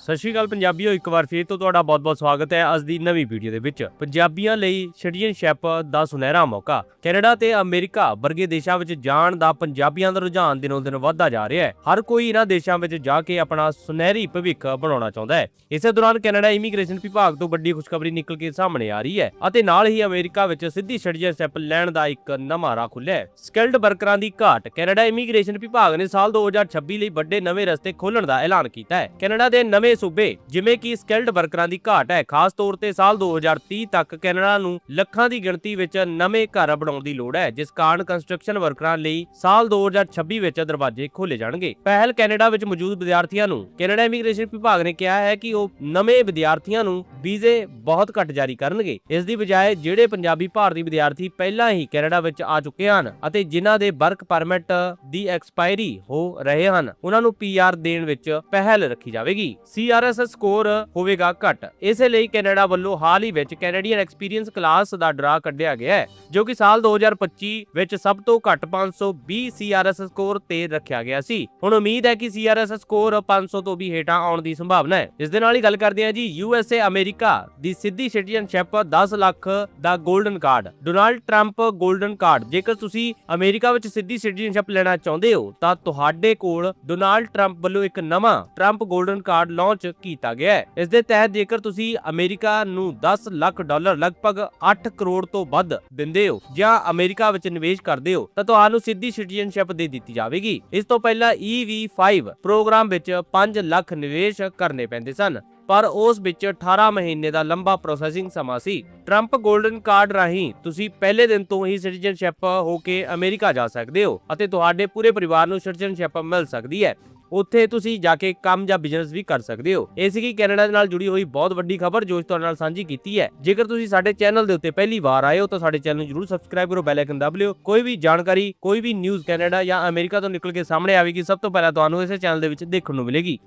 ਸਤਿ ਸ਼੍ਰੀ ਅਕਾਲ ਪੰਜਾਬੀਓ, ਇੱਕ ਵਾਰ ਫੇਰ ਤੋਂ ਤੁਹਾਡਾ ਬਹੁਤ-ਬਹੁਤ ਸਵਾਗਤ ਹੈ ਅੱਜ ਦੀ ਨਵੀਂ ਵੀਡੀਓ ਦੇ ਵਿੱਚ। ਪੰਜਾਬੀਆਂ ਲਈ ਸਿਟੀਜ਼ਨਸ਼ਿਪ ਦਾ ਸੁਨਹਿਰਾ ਮੌਕਾ। ਕੈਨੇਡਾ ਤੇ ਅਮਰੀਕਾ ਵਰਗੇ ਦੇਸ਼ਾਂ ਵਿੱਚ ਜਾਣ ਦਾ ਪੰਜਾਬੀਆਂ ਦਾ ਰੁਝਾਨ ਦਿਨੋਂ ਦਿਨ ਵੱਧਦਾ ਜਾ ਰਿਹਾ ਹੈ। ਹਰ ਕੋਈ ਇਹਨਾਂ ਦੇਸ਼ਾਂ ਵਿੱਚ ਜਾ ਕੇ ਆਪਣਾ ਸੁਨਹਿਰੀ ਭਵਿੱਖ ਬਣਾਉਣਾ ਚਾਹੁੰਦਾ ਹੈ। ਇਸੇ ਦੌਰਾਨ ਕੈਨੇਡਾ ਇਮੀਗ੍ਰੇਸ਼ਨ ਵਿਭਾਗ ਤੋਂ ਵੱਡੀ ਖੁਸ਼ਖਬਰੀ ਨਿਕਲ ਕੇ ਸਾਹਮਣੇ ਆ ਰਹੀ ਹੈ ਅਤੇ ਨਾਲ ਹੀ ਅਮਰੀਕਾ ਵਿੱਚ ਸਿੱਧੀ ਸਿਟੀਜ਼ਨਸ਼ਿਪ ਲੈਣ ਦਾ ਇੱਕ ਨਵਾਂ ਰਾਹ ਖੁੱਲ੍ਹਿਆ ਹੈ। ਸਕਿਲਡ ਵਰਕਰਾਂ ਦੀ ਘਾਟ ਕੈਨੇਡਾ ਇਮੀਗ੍ਰੇਸ਼ਨ ਵਿਭਾਗ ਨੇ ਸਾਲ 2026 ਲਈ ਵੱਡੇ ਨਵੇਂ ਰਸਤੇ ਖੋਲ੍ਹਣ ਦਾ ਐਲਾਨ ਕੀਤਾ ਹੈ। ਕੈਨੇਡਾ ਦੇ ਨਵੇਂ ਸੂਬੇ, ਜਿਵੇਂ ਕਿ ਸਕਿਲਡ ਵਰਕਰਾਂ ਦੀ ਘਾਟ ਹੈ, ਖਾਸ ਤੌਰ ਤੇ ਸਾਲ 2030 ਤੱਕ ਕੈਨੇਡਾ ਨੂੰ ਲੱਖਾਂ ਦੀ ਗਿਣਤੀ ਵਿੱਚ ਨਵੇਂ ਘਰ ਬਣਾਉਣ ਦੀ ਲੋੜ ਹੈ, ਜਿਸ ਕਾਰਨ ਕੰਸਟਰਕਸ਼ਨ ਵਰਕਰਾਂ ਲਈ ਸਾਲ 2026 ਵਿੱਚ ਦਰਵਾਜ਼ੇ ਖੋਲੇ ਜਾਣਗੇ। ਪਹਿਲ ਕੈਨੇਡਾ ਵਿੱਚ ਮੌਜੂਦ ਵਿਦਿਆਰਥੀਆਂ ਨੂੰ ਕੈਨੇਡਾ ਇਮੀਗ੍ਰੇਸ਼ਨ ਵਿਭਾਗ ਨੇ ਕਿਹਾ ਹੈ ਕਿ ਉਹ ਨਵੇਂ ਵਿਦਿਆਰਥੀਆਂ ਨੂੰ ਵੀਜ਼ੇ ਬਹੁਤ ਘੱਟ ਜਾਰੀ ਕਰਨਗੇ। ਇਸ ਦੀ ਬਜਾਏ ਜਿਹੜੇ ਪੰਜਾਬੀ ਭਾਰਤੀ ਵਿਦਿਆਰਥੀ ਪਹਿਲਾਂ ਹੀ ਕੈਨੇਡਾ ਵਿੱਚ ਆ ਚੁੱਕੇ ਹਨ ਅਤੇ ਜਿਨ੍ਹਾਂ ਦੇ ਵਰਕ ਪਰਮਿਟ ਦੀ ਐਕਸਪਾਇਰੀ ਹੋ ਰਹੇ ਹਨ, ਉਹਨਾਂ ਨੂੰ ਪੀਆਰ ਦੇਣ ਵਿੱਚ ਪਹਿਲ ਰੱਖੀ ਜਾਵੇਗੀ। ਸੀਆਰਐਸ ਸਕੋਰ ਹੋਵੇਗਾ ਘੱਟ। ਇਸੇ ਲਈ ਕੈਨੇਡਾ ਵੱਲੋਂ ਹਾਲ ਹੀ ਵਿੱਚ ਕੈਨੇਡੀਅਨ ਐਕਸਪੀਰੀਅੰਸ ਕਲਾਸ ਦਾ ਡਰਾ ਕੱਢਿਆ ਗਿਆ ਹੈ, ਜੋ ਕਿ ਸਾਲ 2025 ਵਿੱਚ ਸਭ ਤੋਂ ਘੱਟ 520 ਸੀਆਰਐਸ ਸਕੋਰ ਤੇ ਰੱਖਿਆ ਗਿਆ ਸੀ। ਹੁਣ ਉਮੀਦ ਹੈ ਕਿ ਸੀਆਰਐਸ ਸਕੋਰ 500 ਤੋਂ ਵੀ ਹੇਠਾਂ ਆਉਣ ਦੀ ਸੰਭਾਵਨਾ ਹੈ। ਇਸ ਦੇ ਨਾਲ ਹੀ ਗੱਲ ਕਰਦੇ ਹਾਂ ਜੀ ਯੂਐਸਏ ਅਮਰੀਕਾ ਦੀ ਸਿੱਧੀ ਸਿਟੀਜ਼ਨਸ਼ਿਪ 10 ਲੱਖ ਦਾ golden card. Donald Trump golden card. ਜੇਕਰ ਤੁਸੀਂ ਅਮਰੀਕਾ ਵਿੱਚ ਸਿੱਧੀ ਸਿਟੀਜ਼ਨਸ਼ਿਪ ਲੈਣਾ ਚਾਹੁੰਦੇ ਹੋ, ਤਾਂ ਤੁਹਾਡੇ ਕੋਲ ਡੋਨਾਲਡ ਟਰੰਪ ਵੱਲੋਂ ਇੱਕ ਨਵਾਂ ਟਰੰਪ ਗੋਲਡਨ ਕਾਰਡ ਲਾਂਚ ਕੀਤਾ ਗਿਆ ਹੈ। ਇਸ ਦੇ ਤਹਿਤ ਜੇਕਰ ਤੁਸੀਂ ਅਮਰੀਕਾ ਨੂੰ 10 ਲੱਖ ਡਾਲਰ ਲਗਭਗ 8 ਕਰੋੜ ਤੋਂ ਵੱਧ ਦਿੰਦੇ ਹੋ ਜਾਂ ਅਮਰੀਕਾ ਵਿੱਚ ਨਿਵੇਸ਼ ਕਰਦੇ ਹੋ, ਤਾਂ ਤੁਹਾਨੂੰ ਸਿੱਧੀ ਸਿਟੀਜ਼ਨਸ਼ਿਪ ਦੇ ਦਿੱਤੀ ਜਾਵੇਗੀ। ਇਸ ਤੋਂ ਪਹਿਲਾਂ EV5 ਪ੍ਰੋਗਰਾਮ ਵਿੱਚ 5 ਲੱਖ ਨਿਵੇਸ਼ ਕਰਨੇ ਪੈਂਦੇ ਸਨ, ਪਰ ਉਸ ਵਿੱਚ 18 ਮਹੀਨੇ ਦਾ ਲੰਬਾ ਪ੍ਰੋਸੈਸਿੰਗ ਸਮਾਂ ਸੀ। ਟਰੰਪ 골ਡਨ ਕਾਰਡ ਰਾਹੀਂ ਤੁਸੀਂ ਪਹਿਲੇ ਦਿਨ ਤੋਂ ਹੀ ਸਿਟੀਜ਼ਨਸ਼ਿਪ ਹੋ ਕੇ ਅਮਰੀਕਾ ਜਾ ਸਕਦੇ ਹੋ ਅਤੇ ਤੁਹਾਡੇ ਪੂਰੇ ਪਰਿਵਾਰ ਨੂੰ ਸਿਟੀਜ਼ਨਸ਼ਿਪ ਮਿਲ ਸਕਦੀ ਹੈ। ਉੱਥੇ ਤੁਸੀਂ ਜਾ ਕੇ ਕੰਮ ਜਾਂ ਬਿਜ਼ਨਸ ਵੀ ਕਰ ਸਕਦੇ ਹੋ। ਇਹ ਸੀਗੀ ਕੈਨੇਡਾ ਦੇ ਨਾਲ ਜੁੜੀ ਹੋਈ ਬਹੁਤ ਵੱਡੀ ਖਬਰ ਜੋ ਤੁਹਾਡੇ ਨਾਲ ਸਾਂਝੀ ਕੀਤੀ ਹੈ। ਜੇਕਰ ਤੁਸੀਂ ਸਾਡੇ ਚੈਨਲ ਦੇ ਉੱਤੇ ਪਹਿਲੀ ਵਾਰ ਆਏ ਹੋ ਤਾਂ ਸਾਡੇ ਚੈਨਲ ਨੂੰ ਜਰੂਰ ਸਬਸਕ੍ਰਾਈਬ ਕਰੋ ਬੈਲ ਆਈਕਨ ਦਬ ਲਿਓ। ਕੋਈ ਵੀ ਜਾਣਕਾਰੀ, ਕੋਈ ਵੀ ਨਿਊਜ਼ ਕੈਨੇਡਾ ਜਾਂ ਅਮਰੀਕਾ ਤੋਂ ਨਿਕਲ ਕੇ ਸਾਹਮਣੇ ਆਵੇਗੀ, ਸਭ ਤੋਂ ਪਹਿਲਾਂ ਤੁਹਾਨੂੰ ਇਸੇ ਚੈਨਲ ਦੇ ਵਿੱਚ ਦੇਖਣ ਨੂੰ ਮਿਲੇਗੀ।